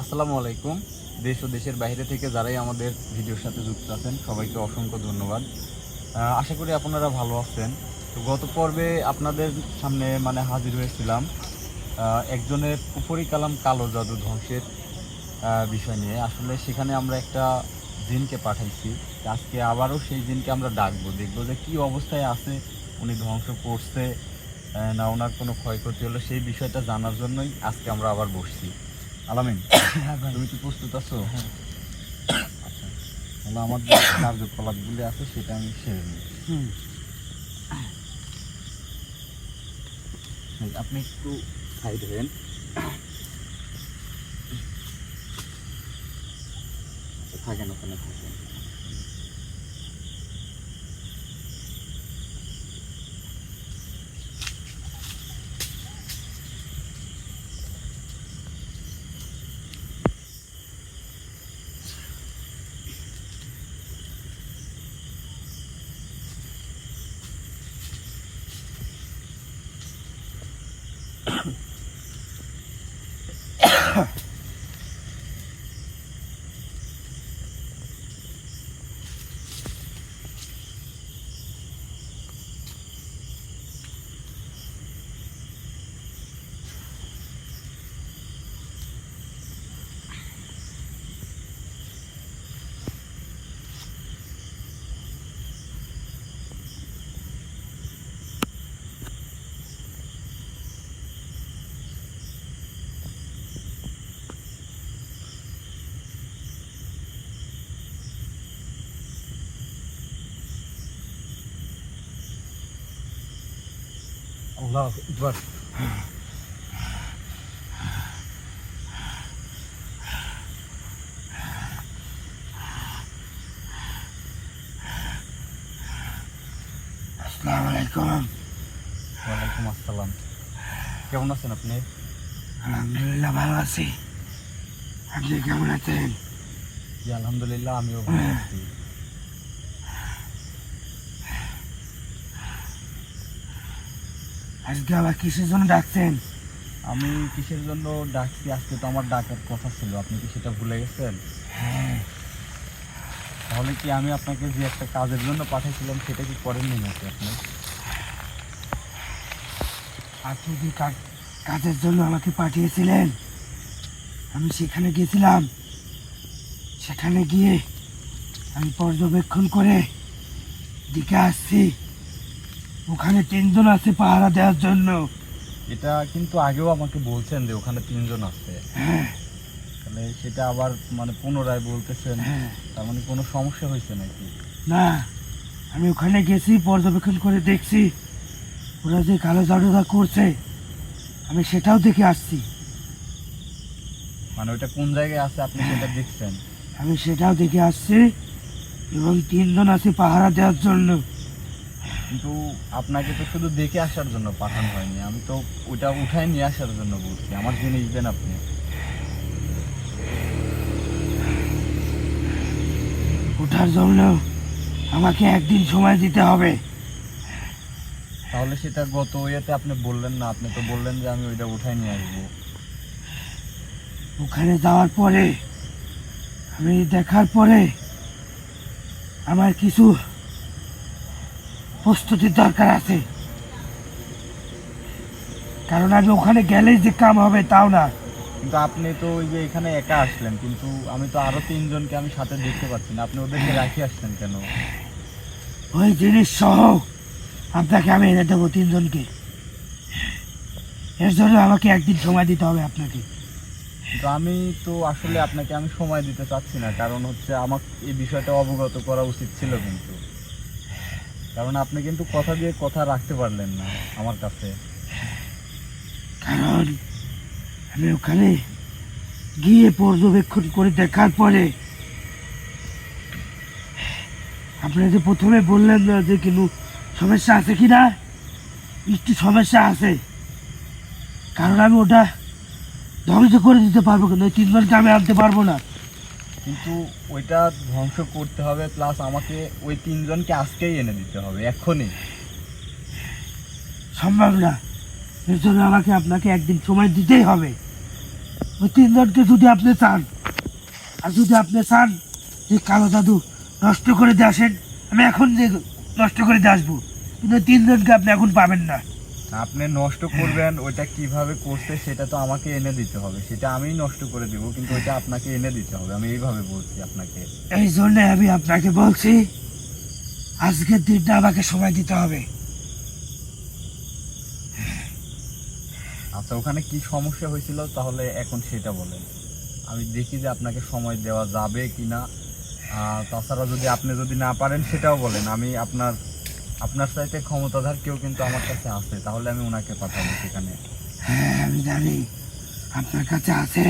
আসসালামু আলাইকুম। দেশ ও দেশের বাইরে থেকে যারাই আমাদের ভিডিওর সাথে যুক্ত আছেন, সবাইকে অসংখ্য ধন্যবাদ। আশা করি আপনারা ভালো আছেন। তো গত পর্বে আপনাদের সামনে মানে হাজির হয়েছিলাম একজনের উপরি কালাম কালো জাদু ধ্বংসের বিষয় নিয়ে। আসলে সেখানে আমরা একটা জিনকে পাঠাইছি। আজকে আবারও সেই জিনকে আমরা ডাকবো। দেখব যে কী অবস্থায় আছে, উনি ধ্বংস করছে না ওনার কোনো ক্ষয়ক্ষতি হলো, সেই বিষয়টা জানার জন্যই আজকে আমরা আবার বসছি। আলামিন তুমি কি প্রস্তুত আছো? আচ্ছা তাহলে আমার যে কার্যকলাপগুলি আছে সেটা আমি সেরে নিই। আপনি একটু সাইড হবেন আচ্ছা, থাকেন ওখানে থাকেন। আল্লাহ একবার আসসালামু আলাইকুম ওয়ালাইকুম আসসালাম কেমন আছেন আপনি? আলহামদুলিল্লাহ ভালো আছি। আপনি কেমন আছেন? আলহামদুলিল্লাহ আমিও ভালো আছি। আজকে আবার কিসের জন্য ডাকছেন? আমি কিসের জন্য ডাকছি? আজকে তো আমার ডাকার কথা ছিল। আপনি কি সেটা ভুলে গেছেন? হ্যাঁ। তাহলে কি আমি আপনাকে যে একটা কাজের জন্য পাঠিয়েছিলাম সেটা কি করেননি নাকি আপনি? আপনি যে কা- কাজের জন্য আমাকে পাঠিয়েছিলেন? আমি সেখানে গেছিলাম সেখানে গিয়ে আমি পর্যবেক্ষণ করে দিকে আসছি। ওখানে তিনজন আছে পাহারা দেওয়ার জন্য। এটা কিন্তু আগেও আমাকে বলছেন যে ওখানে তিনজন আছে। হ্যাঁ। তাহলে সেটা আবার মানে পুনরায় বলতেছেন হ্যাঁ। তার মানে কোনো সমস্যা হয়েছে নাকি? না আমি ওখানে গেছি পর্যবেক্ষণ করে দেখছি। ওরা যে কালো জাদুটা করছে আমি সেটাও দেখে আসছি। মানে ওইটা কোন জায়গায় আছে আপনি সেটা দেখছেন? আমি সেটাও দেখে আসছি এবং তিনজন আছে পাহারা দেওয়ার জন্য। কিন্তু আপনাকে তো শুধু দেখে আসার জন্য পাঠানো হয়নি। আমি তো ওইটা উঠায় নিয়ে আসার জন্য বলছি। আমার জিনিস দেন আপনি। ওঠার জন্য আমাকে একদিন সময় দিতে হবে। তাহলে সেটা গত ইয়েতে আপনি বললেন না। আপনি তো বললেন যে আমি ওইটা উঠায় নিয়ে আসব। ওখানে যাওয়ার পরে আমি দেখার পরে আমার কিছু প্রস্তুতির দরকার আছে। কারণ আমি ওখানে গেলেই যে কাম হবে তাও না। কিন্তু আপনি তো ওই যে এখানে একা আসলেন কিন্তু আমি তো আরও তিনজনকে আমি সাথে দেখতে পাচ্ছি না। আপনি ওদেরকে রাখি আসছেন কেন? ওই জিনিস সহ আপনাকে আমি এনে দেবো তিনজনকে। এর জন্য আমাকে একদিন সময় দিতে হবে আপনাকে। কিন্তু আমি তো আসলে আপনাকে আমি সময় দিতে চাচ্ছি না কারণ হচ্ছে আমার এই বিষয়টা অবগত করা উচিত ছিল কিন্তু। কারণ আপনি কিন্তু কথা দিয়ে কথা রাখতে পারলেন না আমার কাছে। কারণ আমি ওখানে গিয়ে পর্যবেক্ষণ করে দেখার পরে আপনি যে প্রথমে বললেন না যে কিন্তু সমস্যা আছে কি না? একটু সমস্যা আছে। কারণ আমি ওটা ধ্বংস করে দিতে পারব কিন্তু তিনজনকে আমি আনতে পারব না। কিন্তু ওইটা ধ্বংস করতে হবে প্লাস আমাকে ওই তিনজনকে আজকেই এনে দিতে হবে এখনই সম্ভব না। এর জন্য আমাকে আপনাকে একদিন সময় দিতেই হবে। ওই তিনজনকে যদি আপনি চান, আর যদি আপনি চান যে কালো জাদু নষ্ট করে দিয়ে আসেন, আমি এখন যে নষ্ট করে দিয়ে আসব, কিন্তু তিনজনকে আপনি এখন পাবেন না। আপনি নষ্ট করবেন ওইটা কীভাবে করছে সেটা তো আমাকে এনে দিতে হবে। সেটা আমি নষ্ট করে দিব কিন্তু ওইটা আপনাকে এনে দিতে হবে। আমি এইভাবে বলছি আপনাকে। এই জন্য আমি আপনাকে বলছি আজকের দিনটা আমাকে সময় দিতে হবে। আচ্ছা ওখানে কি সমস্যা হয়েছিল? তাহলে এখন সেটা বলেন। আমি দেখি যে আপনাকে সময় দেওয়া যাবে কি না তাছাড়া যদি আপনি যদি না পারেন সেটাও বলেন। আমি আপনার আপনার চাইতে ক্ষমতাধার কেউ কিন্তু আমার কাছে আছে তাহলে আমি ওনাকে পাঠাবো সেখানে। হ্যাঁ আমি জানি। আপনার কাছে আছে।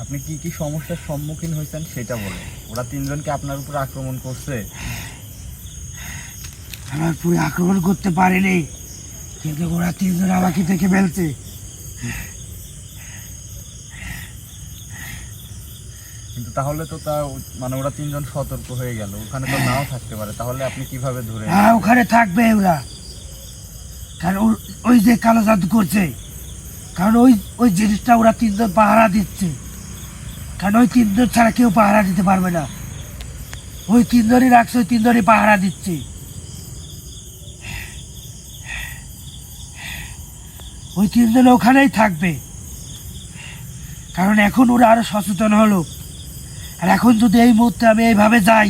আপনি কি কি সমস্যার সম্মুখীন হয়েছেন সেটা বলেন। ওরা তিনজনকে আপনার উপর আক্রমণ করছে। আমার পুরো আক্রমণ করতে পারেনি কিন্তু ওরা তিনজন আমাকে দেখে ফেলছে। তাহলে তো তা মানে ওরা তিনজন সতর্ক হয়ে গেল ওখানে তো নাও থাকতে পারে। তাহলে আপনি কীভাবে ধরে হ্যাঁ ওখানে থাকবে ওরা। কারণ ওই যে কালো জাদু করছে কারণ ওই ওই জিনিসটা ওরা তিনজন পাহারা দিচ্ছে। কারণ ওই তিনজন ছাড়া কেউ পাহারা দিতে পারবে না। ওই তিনজনই রাখছে ওই তিনজনই পাহারা দিচ্ছে। ওই তিনজন ওখানেই থাকবে। কারণ এখন ওরা আরও সচেতন হলো। আর এখন যদি এই মুহূর্তে আমি এইভাবে যাই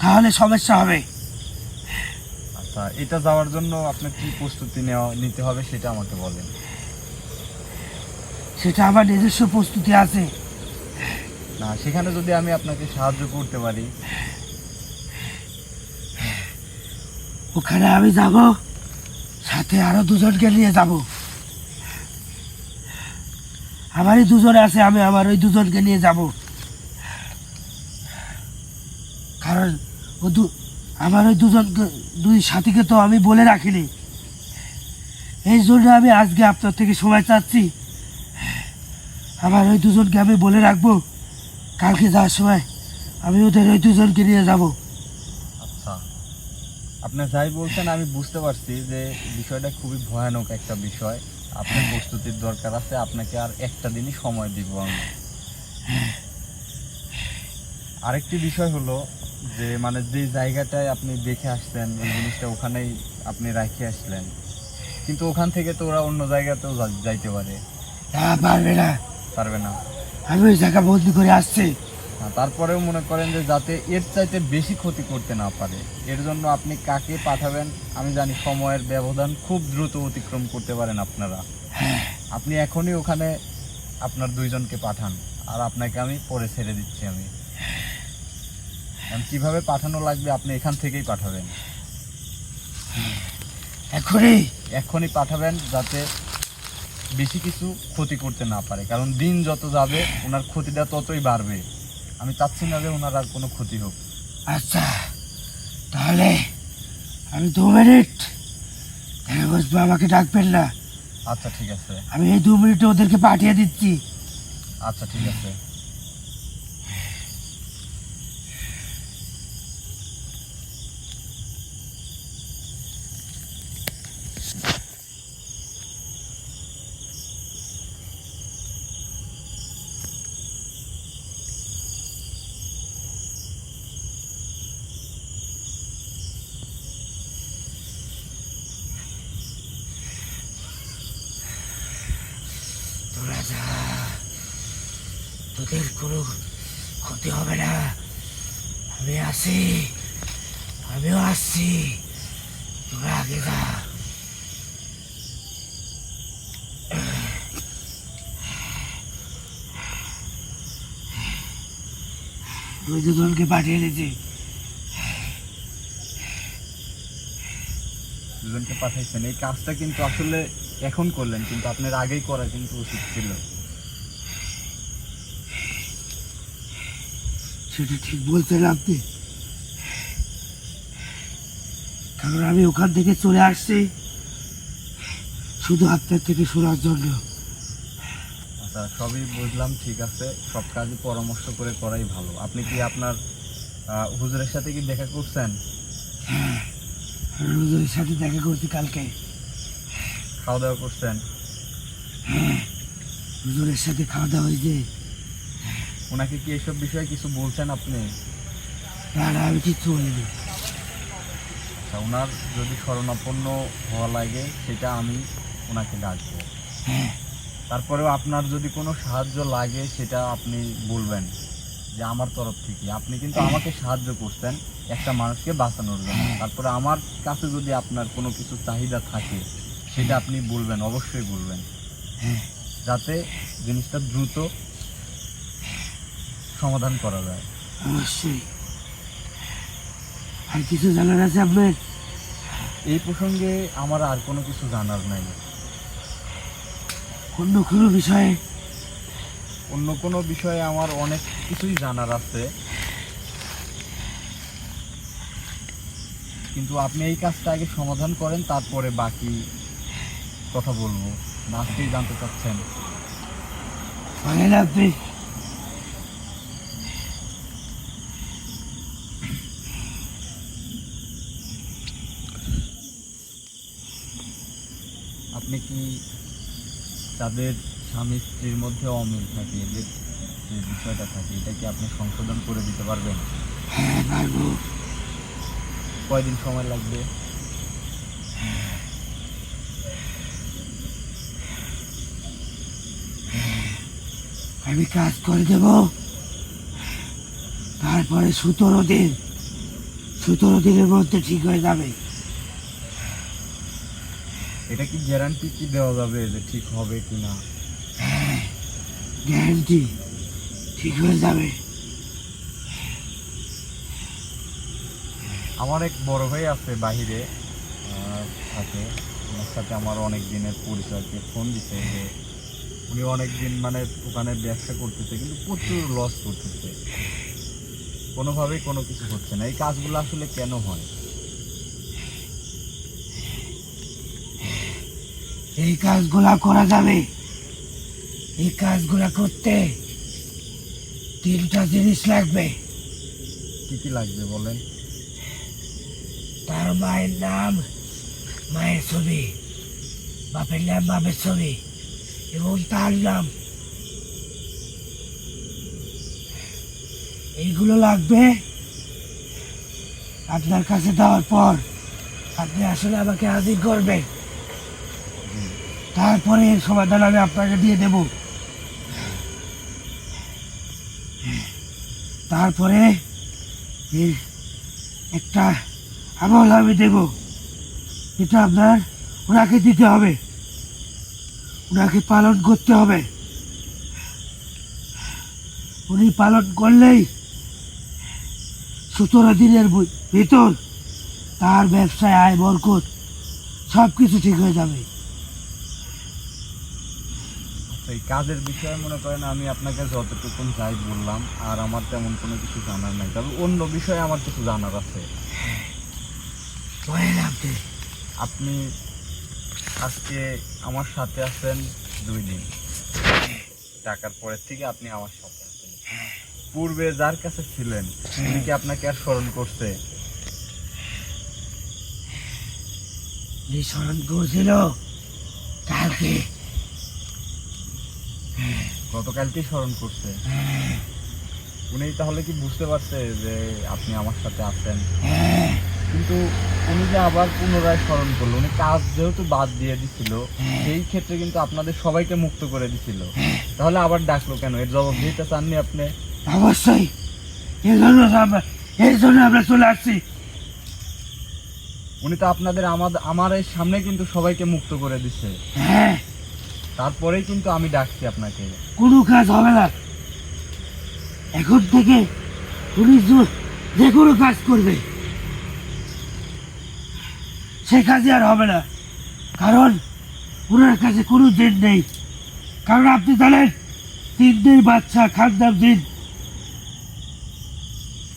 তাহলে সমস্যা হবে। আচ্ছা এটা যাওয়ার জন্য আপনার কি প্রস্তুতি নেওয়া নিতে হবে সেটা আমাকে বলেন। সেটা আমার নিজস্ব প্রস্তুতি আছে। না সেখানে যদি আমি আপনাকে সাহায্য করতে পারি। ওখানে আমি যাব সাথে আরও দুজনকে নিয়ে যাব। আমারই দুজন আছে, আমি আমার ওই দুজনকে নিয়ে যাব। কারণ ও দু আমার ওই দুজনকে দুই সাথীকে তো আমি বলে রাখিনি। এই জন্য আমি আজকে আপনার থেকে সময় চাচ্ছি। আমার ওই দুজনকে আমি বলে রাখব, কালকে যাওয়ার সময় আমি ওদের ওই দুজনকে নিয়ে যাব। আচ্ছা। আপনি যাই বলছেন, আমি বুঝতে পারছি যে বিষয়টা খুবই ভয়ানক একটা বিষয়। আপনার প্রস্তুতির দরকার আছে আপনাকে আর একটা দিনই সময় দিব আমি। আরেকটি বিষয় হলো যে মানে যে জায়গাটায় আপনি দেখে আসছেন ওই জিনিসটা ওখানেই আপনি রাখে আসলেন। কিন্তু ওখান থেকে তো ওরা অন্য জায়গাতেও যাইতে পারে। পারবে না। পারবে না। আমি ওই জায়গা বন্দি করে আসছি। তারপরেও মনে করেন যে যাতে এর চাইতে বেশি ক্ষতি করতে না পারে। এর জন্য আপনি কাকে পাঠাবেন আমি জানি সময়ের ব্যবধান খুব দ্রুত অতিক্রম করতে পারেন আপনারা। আপনি এখনই ওখানে আপনার দুইজনকে পাঠান আর আপনাকে আমি পরে ছেড়ে দিচ্ছি আমি। কীভাবে পাঠানো লাগবে আপনি এখান থেকেই পাঠাবেন। এখনই? এখনই পাঠাবেন যাতে বেশি কিছু ক্ষতি করতে না পারে। কারণ দিন যত যাবে ওনার ক্ষতিটা ততই বাড়বে। আমি চাচ্ছি না যে ওনার আর কোনো ক্ষতি হোক। আচ্ছা তাহলে আমি দু মিনিট বসবো আমাকে ডাকবেন না। আচ্ছা ঠিক আছে। আমি এই দু মিনিটে ওদেরকে পাঠিয়ে দিচ্ছি। আচ্ছা ঠিক আছে। তোদের কোনো ক্ষতি হবে না। আমি আসি, আমিও আসছি। তোরা আগে যা। ওই দুজনকে পাঠিয়ে দিয়েছি। দুজনকে পাঠাইছেন। এই কাজটা কিন্তু আসলে এখন করলেন কিন্তু আপনার আগেই করা কিন্তু উচিত ছিল। সেটা ঠিক বলছেন আপনি। কারণ আমি ওখান থেকে চলে আসছি শুধু আপনার থেকে শোনার জন্য। আচ্ছা সবই বুঝলাম ঠিক আছে। সব কাজই পরামর্শ করে করাই ভালো। আপনি কি আপনার হুজুরের সাথে কি দেখা করছেন? রোজের সাথে দেখা করছি কালকে। খাওয়া দাওয়া করছেন? হুজুরের সাথে খাওয়া দাওয়া হয়েছে। ওনাকে কি এসব বিষয়ে কিছু বলছেন আপনি? না না আমি কিচ্ছু বলিনি। ওনার যদি শরণাপন্ন হওয়া লাগে সেটা আমি ওনাকে ডাকবো। হ্যাঁ। তারপরেও আপনার যদি কোনো সাহায্য লাগে সেটা আপনি বলবেন যে আমার তরফ থেকে। আপনি কিন্তু আমাকে সাহায্য করছেন একটা মানুষকে বাঁচানোর জন্য। তারপরে আমার কাছে যদি আপনার কোনো কিছু চাহিদা থাকে সেটা আপনি বলবেন অবশ্যই বলবেন। যাতে জিনিসটা দ্রুত সমাধান করা যায়। অবশ্যই। আর কিছু জানার আছে আপনার? এই প্রসঙ্গে আমার আর কোনো কিছু জানার নাই। অন্য কোনো বিষয়ে? অন্য কোনো বিষয়ে আমার অনেক কিছুই জানার আছে। কিন্তু আপনি এই কাজটা আগে সমাধান করেন তারপরে বাকি কথা বলব। না আজকেই জানতে চাচ্ছেন। আপনি আপনি কি তাদের স্বামী স্ত্রীর মধ্যে অমিল থাকে? এদের যে বিষয়টা থাকে এটা কি আপনি সংশোধন করে দিতে পারবেন? হ্যাঁ কয়দিন সময় লাগবে? আমি কাজ করে দেব। তারপরে সতেরো দিন সতেরো দিনের মধ্যে ঠিক হয়ে যাবে। এটা কি গ্যারান্টি কি দেওয়া যাবে যে ঠিক হবে কি না? গ্যারান্টি ঠিক হয়ে যাবে। আমার এক বড় ভাই আছে বাহিরে থাকে। ওনার সাথে আমার অনেক দিনের পরিচয়কে ফোন দিছে যে উনি অনেক দিন মানে ওখানে ব্যবসা করতেছে কিন্তু প্রচুর লস করতেছে। কোনোভাবেই কোনো কিছু হচ্ছে না। এই কাজগুলো আসলে কেন হয়? এই কাজগুলা করা যাবে। এই কাজগুলা করতে তিনটা জিনিস লাগবে। কি কি লাগবে বলেন? তার মায়ের নাম মায়ের ছবি বাপের নাম বাপের ছবি। এবং তার নাম এইগুলো লাগবে? আপনার কাছে দেওয়ার পর আপনি আসলে আমাকে হাজির করবেন। তারপরে এর সমাধান আমি আপনাকে দিয়ে দেব। তারপরে একটা আমল আমি দেব। এটা আপনার ওনাকে দিতে হবে। ওনাকে পালন করতে হবে। উনি পালন করলেই সতেরো দিনের ভিতর তার ব্যবসায় আয় বরকত সব কিছু ঠিক হয়ে যাবে। আচ্ছা, এই কাজের বিষয়ে মনে করেন আমি আপনাকে যতটুকু যাই বললাম আর আমার তেমন কোনো কিছু জানার নাই। তবে অন্য বিষয়ে আমার কিছু জানার আছে। আপনি আজকে আমার সাথে আছেন দুই দিন। টাকার পরের থেকে আপনি আমার সাথে আছেন। পূর্বে যার কাছে ছিলেন উনি কি আপনাকে আর স্মরণ করছে? যে স্মরণ করছিল কালকে। গতকালকেই স্মরণ করছে। উনি তাহলে কি বুঝতে পারছে যে আপনি আমার সাথে আছেন? কিন্তু উনি যে আবার পুনরায় স্মরণ করল উনি কাজ যেহেতু বাদ দিয়ে দিছিল সেই ক্ষেত্রে কিন্তু আপনাদের সবাইকে মুক্ত করে দিছিল। তাহলে আবার ডাকলো কেন? এর জবাব দিতে চাননি আপনি? অবশ্যই। এই জন্য এই জন্য আমরা চলে আসছি। উনি তো আপনাদের আমাদের আমার এই সামনে কিন্তু সবাইকে মুক্ত করে দিচ্ছে হ্যাঁ। তারপরেই কিন্তু আমি ডাকছি আপনাকে। কোনো কাজ হবে না। এখন থেকে পুলিশ যে কোনো কাজ করবে। সে কাজে আর হবে না। কারণ ওনার কাছে কোনো দিন নেই। কারণ আপনি জানেন তিন দিন বাচ্চা খাদ্যাম দিন।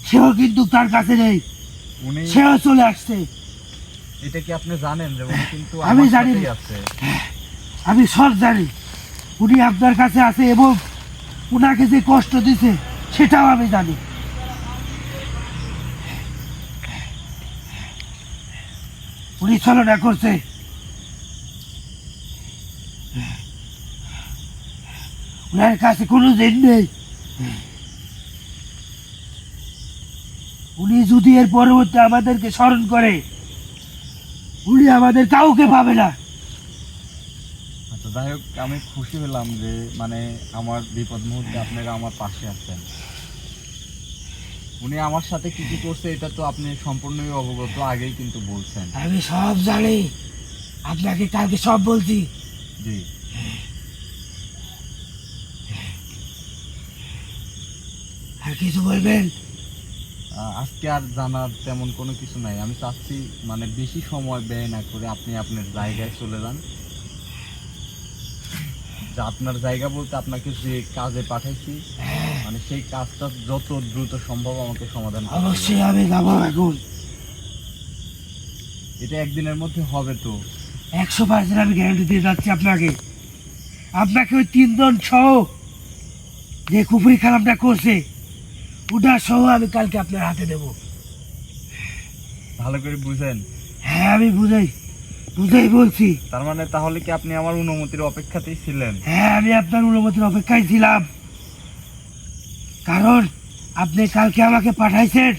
সেও কিন্তু তার কাছে নেই। উনি সেও চলে আসছে। এটা কি আপনি জানেন যে উনি কিন্তু আমি আমার জানি সাথেই আছে? আমি সব জানি। উনি আপনার কাছে আছে এবং ওনাকে যে কষ্ট দিছে সেটাও আমি জানি। পরিচালনা করছে। ওনার কাছে কোনো দিন নেই। উনি যদি এর পরবর্তী আমাদেরকে স্মরণ করে, উনি আমাদের কাউকে পাবে না। আচ্ছা যাই হোক, আমি খুশি হলাম যে মানে আমার বিপদ মুহূর্তে আপনারা আমার পাশে আছেন। উনি আমার সাথে কি কি করছে এটা তো আপনি সম্পূর্ণই অবগত আগেই কিন্তু বলছেন। আমি সব জানি। আপনাকে কালকে সব বলছি। জি। আর কিছু বলবেন? আজকে আর জানার তেমন কোনো কিছু নাই। আমি চাচ্ছি মানে বেশি সময় ব্যয় না করে আপনি আপনার জায়গায় চলে যান। যে আপনার জায়গা বলতে আপনাকে যে কাজে পাঠাইছি মানে সেই কাজটা যত দ্রুত সম্ভব আমাকে সমাধান। অবশ্যই আমি যাব এখন। এটা একদিনের মধ্যে হবে তো। একশো পার্সেন্ট আমি গ্যারান্টি দিয়ে যাচ্ছি আপনাকে। আপনাকে ওই তিনজন সহ যে কুপুরি খারাপটা করছে ওটা সহ আমি কালকে আপনার হাতে দেবো। ভালো করে বুঝেন। হ্যাঁ আমি বুঝাই বুঝাই বলছি। তার মানে তাহলে কি আপনি আমার অনুমতির অপেক্ষাতেই ছিলেন? হ্যাঁ আমি আপনার অনুমতির অপেক্ষায় ছিলাম। কারণ আপনি কালকে আমাকে পাঠাইছেন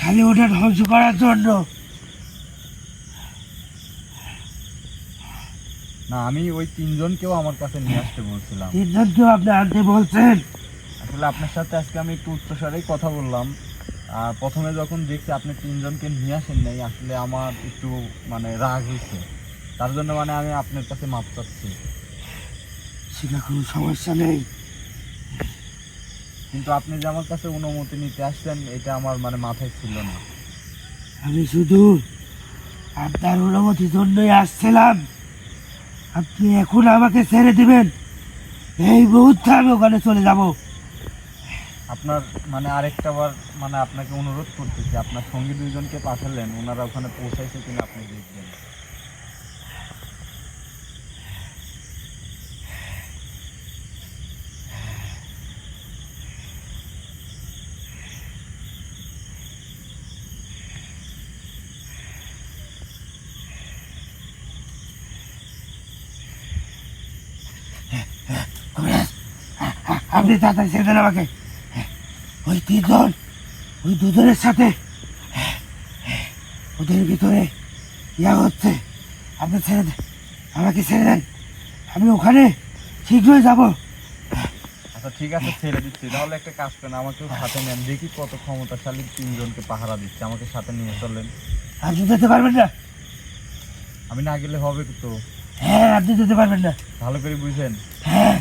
খালি ওটা ধ্বংস করার জন্য। না আমি ওই তিনজনকেও আমার কাছে নিয়ে আসতে বলছিলাম। তিনজনকেও আপনি আনতে বলছেন? আসলে আপনার সাথে আজকে আমি একটু উচ্চস্বরেই কথা বললাম। আর প্রথমে যখন দেখছি আপনি তিনজনকে নিয়ে আসেন নাই আসলে আমার একটু মানে রাগ হয়েছে। তার জন্য মানে আমি আপনার কাছে মাপ চাচ্ছি। সেটা কোনো সমস্যা নেই। কিন্তু আপনি যে আমার কাছে অনুমতি নিতে আসছেন এটা আমার মানে মাথায় ছিল না। আমি শুধু আপনার অনুমতির জন্যই আসছিলাম। আপনি এখন আমাকে ছেড়ে দিবেন। এই মুহূর্তে আমি ওখানে চলে যাব। আপনার মানে আরেকটা বার মানে আপনাকে অনুরোধ করতেছি আপনার সঙ্গী দুইজনকে পাঠালেন ওনারা ওখানে পৌঁছাইছে কিনা আপনি দেখবেন কবিরাজ, আপনি তাড়াতাড়ি ছেড়ে দেন আমাকে। ওই তিনজন ওই দুজনের সাথে ওদের ভিতরে ইয়া হচ্ছে। আপনি ছেড়ে দেন আমাকে ছেড়ে দেন। আমি ওখানে শীঘ্রই যাব। আচ্ছা ঠিক আছে ছেড়ে দিচ্ছি। তাহলে একটা কাজ করেন আমাকেও সাথে নেন। দেখি কত ক্ষমতাশালী তিনজনকে পাহারা দিচ্ছে। আমাকে সাথে নিয়ে চলেন। আপনি যেতে পারবেন না। আমি না গেলে হবে তো? হ্যাঁ আপনি যেতে পারবেন না। ভালো করে বুঝেন। হ্যাঁ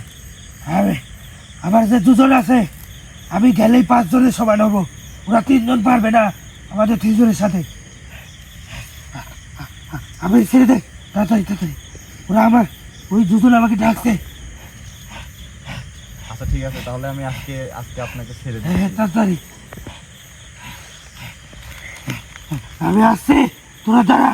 আমি আমার যে দুজন আছে আমি গেলেই পাঁচজনের সমান হব। ওরা তিনজন পারবে না আমাদের তিনজনের সাথে। আমি ছেড়ে দে তাড়াতাড়ি তাড়াতাড়ি। ওরা আমার ওই দুজন আমাকে ডাকছে। আচ্ছা ঠিক আছে তাহলে আমি আজকে আজকে আপনাকে ছেড়ে হ্যাঁ হ্যাঁ, তাড়াতাড়ি। আমি আসছি। তোরা দাঁড়া।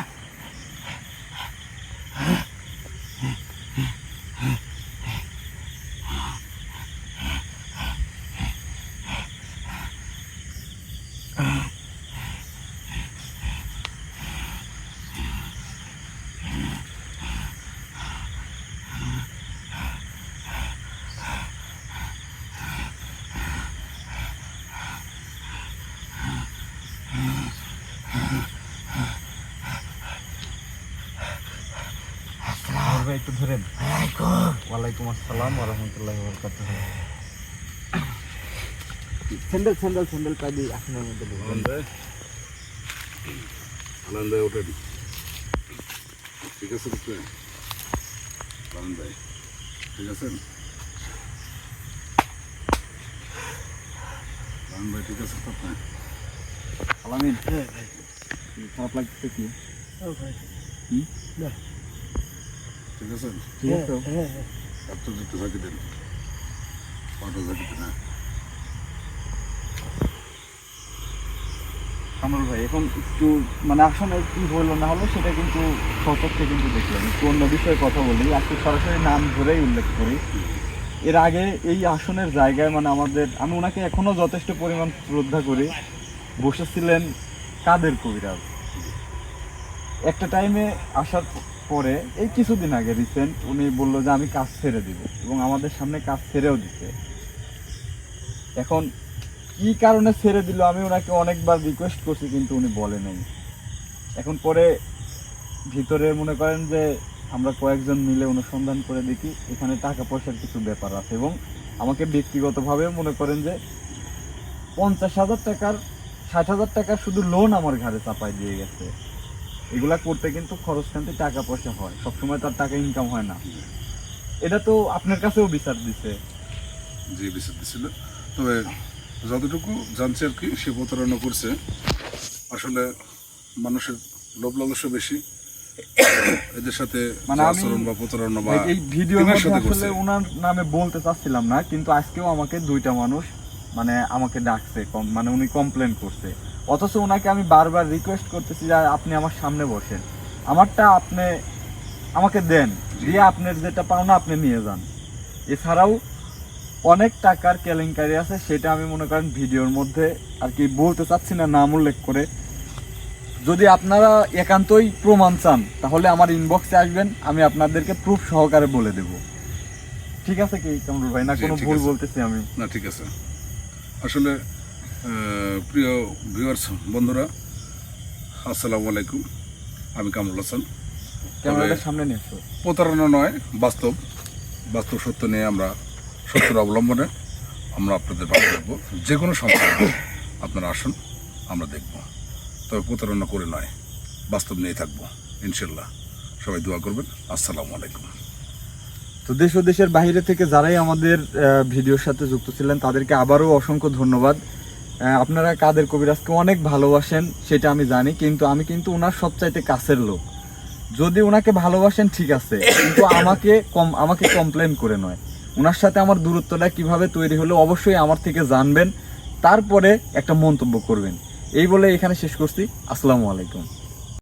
একটু ধরেন। ওয়ালাইকুম আসসালাম ওরহমতুল্লাহ বরকাত স্যান্ডেল স্যান্ডেল স্যান্ডেল পাই দিই আসনের মধ্যে ঢুকবেন আনন্দে? আনন্দে ওঠেন ঠিক আছে ঠিক আছে। ভাই ঠিক আছে? আপনার আলামিন। খারাপ লাগছে কি? ঠিক আছে ঠিক আছে? তো? হ্যাঁ হ্যাঁ। এত দেন। পাটা ঝাঁকি দেন হ্যাঁ। কামরুল ভাই এখন একটু মানে আসলে কি হলো না হলো সেটা কিন্তু সতর্কে কিন্তু দেখলাম। একটু অন্য বিষয়ে কথা বলি। আজকে সরাসরি নাম ধরেই উল্লেখ করি। এর আগে এই আসনের জায়গায় মানে আমাদের আমি ওনাকে এখনও যথেষ্ট পরিমাণ শ্রদ্ধা করি। বসেছিলেন কাদের কবিরাজ? একটা টাইমে আসার পরে, এই কিছুদিন আগে রিসেন্ট উনি বলল যে, আমি কাজ ছেড়ে দিব। এবং আমাদের সামনে কাজ ছেড়েও দিছে। এখন কি কারণে ছেড়ে দিল, আমি ওনাকে অনেকবার রিকোয়েস্ট করছি, কিন্তু উনি বলে নাই। এখন পরে ভিতরে মনে করেন যে, আমরা কয়েকজন মিলে অনুসন্ধান করে দেখি, এখানে টাকা পয়সার কিছু ব্যাপার আছে। এবং আমাকে ব্যক্তিগতভাবে মনে করেন যে, পঞ্চাশ হাজার টাকার, ষাট হাজার টাকার শুধু লোন আমার ঘাড়ে চাপাই দিয়ে গেছে। এগুলা করতে কিন্তু খরচ খানতে টাকা পয়সা হয়। সবসময় তার টাকা ইনকাম হয় না। এটা তো আপনার কাছেও বিচার দিছে। যে বিচার দিছিল তবে যতটুকু জানছি আর কি সে প্রতারণা করছে। আসলে মানুষের লোভ লালসা বেশি। এদের সাথে মানে আমি- আচরণ বা প্রতারণা বা এই ভিডিওর মধ্যে আসলে ওনার নামে বলতে চাচ্ছিলাম না কিন্তু আজকেও আমাকে দুইটা মানুষ মানে আমাকে ডাকছে মানে উনি কমপ্লেন করছে। অথচ ওনাকে আমি বারবার রিকোয়েস্ট করতেছি যে আপনি আমার সামনে বসেন। আমারটা আপনি আমাকে দেন দিয়ে আপনার যেটা পাওনা আপনি নিয়ে যান। এছাড়াও অনেক টাকার কেলেঙ্কারি আছে সেটা আমি মনে করেন ভিডিওর মধ্যে আর কি বলতে চাচ্ছি না নাম উল্লেখ করে। যদি আপনারা একান্তই প্রমাণ চান তাহলে আমার ইনবক্সে আসবেন আমি আপনাদেরকে প্রুফ সহকারে বলে দেব। ঠিক আছে কি কামরুল ভাই? না কোনো ভুল। বলতেছি আমি। না ঠিক আছে। আসলে প্রিয় ভিউয়ার্স বন্ধুরা আসসালামু আলাইকুম। আমি কামরুল হাসান। সামনে নিয়ে প্রতারণা নয় বাস্তব। বাস্তব সত্য নিয়ে আমরা সত্যের অবলম্বনে আমরা আপনাদের পাশে থাকব যে কোনো সমস্যা আপনারা আসুন আমরা দেখব। তবে প্রতারণা করে নয় বাস্তব নিয়ে থাকব ইনশাল্লাহ সবাই দোয়া করবেন। আসসালামু আলাইকুম। তো দেশ ও দেশের বাইরে থেকে যারাই আমাদের ভিডিওর সাথে যুক্ত ছিলেন তাদেরকে আবারও অসংখ্য ধন্যবাদ। আপনারা কাদের কবিরাজকে অনেক ভালোবাসেন, সেটা আমি জানি, কিন্তু আমি কিন্তু ওনার সবচাইতে কাছের লোক। যদি ওনাকে ভালোবাসেন, ঠিক আছে, কিন্তু আমাকে কম, আমাকে কমপ্লেন করে নয়। ওনার সাথে আমার দূরত্বটা কীভাবে তৈরি হলো, অবশ্যই আমার থেকে জানবেন। তারপরে একটা মন্তব্য করবেন। এই বলে এখানে শেষ করছি। আসসালামু আলাইকুম।